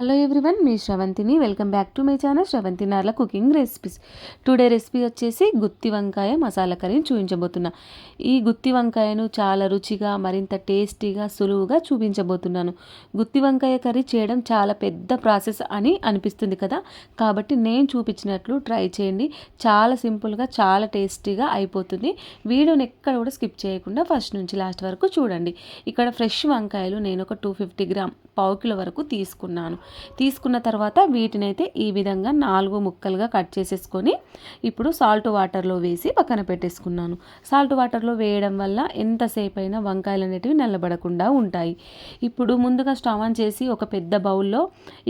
Hello everyone మీ శ్రవంతిని welcome back to my channel Sravanthi Narla cooking recipes today recipe వచ్చేసి గుత్తి వంకాయ మసాలా కర్రీని చూపించబోతున్నా. ఈ గుత్తి వంకాయను చాలా రుచిగా మరింత టేస్టీగా సులువుగా చూపించబోతున్నాను. గుత్తి వంకాయ కర్రీ చేయడం చాలా పెద్ద ప్రాసెస్ అని అనిపిస్తుంది కదా? కాబట్టి నేను చూపించినట్లు ట్రై చేయండి. చాలా సింపుల్గా చాలా టేస్టీగా అయిపోతుంది. వీడియోని ఎక్కడ కూడా స్కిప్ చేయకుండా ఫస్ట్ నుంచి లాస్ట్ వరకు చూడండి. ఇక్కడ ఫ్రెష్ వంకాయలు నేను ఒక టూ ఫిఫ్టీ గ్రామ్ పావు కిలో వరకు తీసుకున్నాను. తీసుకున్న తర్వాత వీటినైతే ఈ విధంగా నాలుగు ముక్కలుగా కట్ చేసేసుకొని ఇప్పుడు సాల్ట్ వాటర్లో వేసి పక్కన పెట్టేసుకున్నాను. సాల్ట్ వాటర్లో వేయడం వల్ల ఎంతసేపు అయినా వంకాయలు అనేటివి నల్లబడకుండా ఉంటాయి. ఇప్పుడు ముందుగా స్టవ్ ఆన్ చేసి ఒక పెద్ద బౌల్లో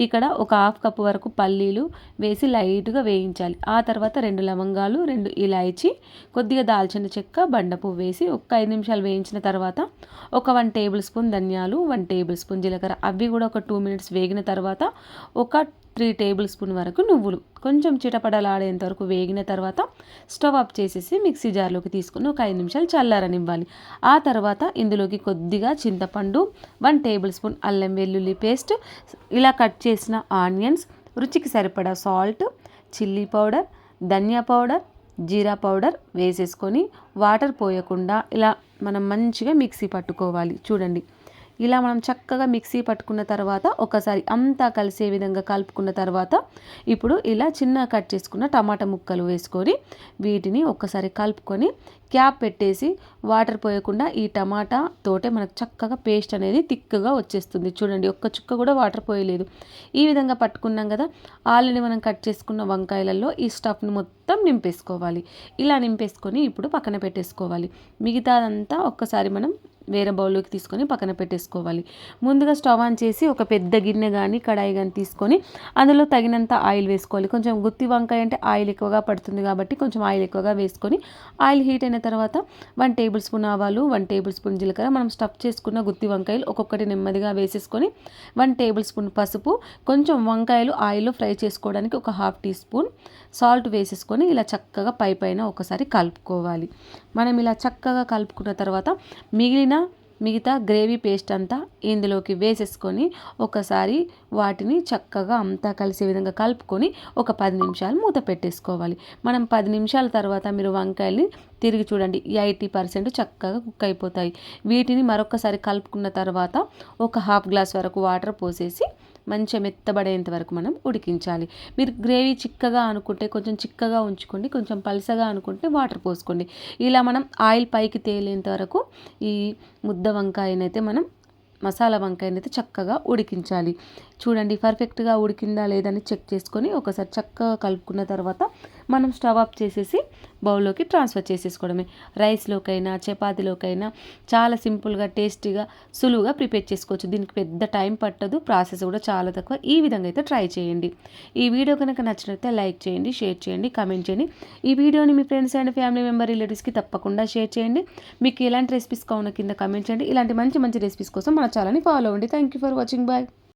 ఇక్కడ ఒక హాఫ్ కప్ వరకు పల్లీలు వేసి లైట్గా వేయించాలి. ఆ తర్వాత రెండు లవంగాలు రెండు ఇలాయచి కొద్దిగా దాల్చిన చెక్క బండపు వేసి ఒక ఐదు నిమిషాలు వేయించిన తర్వాత ఒక వన్ టేబుల్ స్పూన్ ధనియాలు వన్ టేబుల్ స్పూన్ జీలకర్ర. అవి కూడా ఒక టూ మినిట్స్ వేగిన తర్వాత తర్వాత ఒక త్రీ టేబుల్ స్పూన్ వరకు నువ్వులు. కొంచెం చిటపడలాడేంత వరకు వేగిన తర్వాత స్టవ్ ఆఫ్ చేసేసి మిక్సీ జార్లోకి తీసుకుని ఒక ఐదు నిమిషాలు చల్లారనివ్వాలి. ఆ తర్వాత ఇందులోకి కొద్దిగా చింతపండు వన్ టేబుల్ స్పూన్ అల్లం వెల్లుల్లి పేస్ట్ ఇలా కట్ చేసిన ఆనియన్స్ రుచికి సరిపడా salt chilli powder dhania powder jeera powder వేసేసుకొని వాటర్ పోయకుండా ఇలా మనం మంచిగా మిక్సీ పట్టుకోవాలి. చూడండి. ఇలా మనం చక్కగా మిక్సీ పట్టుకున్న తర్వాత ఒకసారి అంతా కలిసే విధంగా కలుపుకున్న తర్వాత ఇప్పుడు ఇలా చిన్న కట్ చేసుకున్న టమాటా ముక్కలు వేసుకొని వీటిని ఒక్కసారి కలుపుకొని క్యాప్ పెట్టేసి వాటర్ పోయకుండా ఈ టమాటా తోటే మనకు చక్కగా పేస్ట్ అనేది థిక్గా వచ్చేస్తుంది. చూడండి ఒక్క చుక్క కూడా వాటర్ పోయలేదు. ఈ విధంగా పట్టుకున్నాం కదా ఆల్రెడీ మనం కట్ చేసుకున్న వంకాయలలో ఈ స్టఫ్ని మొత్తం నింపేసుకోవాలి. ఇలా నింపేసుకొని ఇప్పుడు పక్కన పెట్టేసుకోవాలి. మిగతాదంతా ఒక్కసారి మనం వేరే బౌల్లోకి తీసుకొని పక్కన పెట్టేసుకోవాలి. ముందుగా స్టవ్ ఆన్ చేసి ఒక పెద్ద గిన్నె కానీ కడాయి కానీ తీసుకొని అందులో తగినంత ఆయిల్ వేసుకోవాలి. కొంచెం గుత్తి వంకాయ అంటే ఆయిల్ ఎక్కువగా పడుతుంది కాబట్టి కొంచెం ఆయిల్ ఎక్కువగా వేసుకొని ఆయిల్ హీట్ అయిన తర్వాత వన్ టేబుల్ స్పూన్ ఆవాలు వన్ టేబుల్ స్పూన్ జీలకర్ర మనం స్టఫ్ చేసుకున్న గుత్తి వంకాయలు ఒక్కొక్కటి నెమ్మదిగా వేసేసుకొని వన్ టేబుల్ స్పూన్ పసుపు కొంచెం వంకాయలు ఆయిల్లో ఫ్రై చేసుకోవడానికి ఒక హాఫ్ టీ స్పూన్ సాల్ట్ వేసేసుకొని ఇలా చక్కగా పై పైన ఒకసారి కలుపుకోవాలి. మనం ఇలా చక్కగా కలుపుకున్న తర్వాత మిగిలిన మిగతా గ్రేవీ పేస్ట్ అంతా ఇందులోకి వేసేసుకొని ఒకసారి వాటిని చక్కగా అంతా కలిసే విధంగా కలుపుకొని ఒక పది నిమిషాలు మూత పెట్టేసుకోవాలి. మనం పది నిమిషాల తర్వాత మీరు వంకాయల్ని తిరిగి చూడండి. ఎయిటీ పర్సెంట్ చక్కగా కుక్ అయిపోతాయి. వీటిని మరొకసారి కలుపుకున్న తర్వాత ఒక హాఫ్ గ్లాస్ వరకు వాటర్ పోసేసి మంచిగా మెత్తబడేంత వరకు మనం ఉడికించాలి. మీరు గ్రేవీ చిక్కగా అనుకుంటే కొంచెం చిక్కగా ఉంచుకోండి కొంచెం పలసగా అనుకుంటే వాటర్ పోసుకోండి. ఇలా మనం ఆయిల్ పైకి తేలేంత వరకు ఈ ముద్ద వంకాయనైతే మనం మసాలా వంకాయని అయితే చక్కగా ఉడికించాలి. చూడండి పర్ఫెక్ట్గా ఉడికిందా లేదని చెక్ చేసుకొని ఒకసారి చక్కగా కలుపుకున్న తర్వాత మనం స్టవ్ ఆఫ్ చేసేసి బౌల్లోకి ట్రాన్స్ఫర్ చేసేసుకోవడమే. రైస్లోకైనా చపాతీలోకైనా చాలా సింపుల్గా టేస్టీగా సులువుగా ప్రిపేర్ చేసుకోవచ్చు. దీనికి పెద్ద టైం పట్టదు ప్రాసెస్ కూడా చాలా తక్కువ. ఈ విధంగా అయితే ట్రై చేయండి. ఈ వీడియో కనుక నచ్చినట్లయితే లైక్ చేయండి షేర్ చేయండి కామెంట్ చేయండి. ఈ వీడియోని మీ ఫ్రెండ్స్ అండ్ ఫ్యామిలీ మెంబర్ రిలేటివ్స్కి తప్పకుండా షేర్ చేయండి. మీకు ఎలాంటి రెసిపీస్ కావున కింద కామెంట్ చేయండి. ఇలాంటి మంచి మంచి రెసిపీస్ కోసం మన ఛానల్ని ఫాలో అవ్వండి. Thank you for watching. Bye.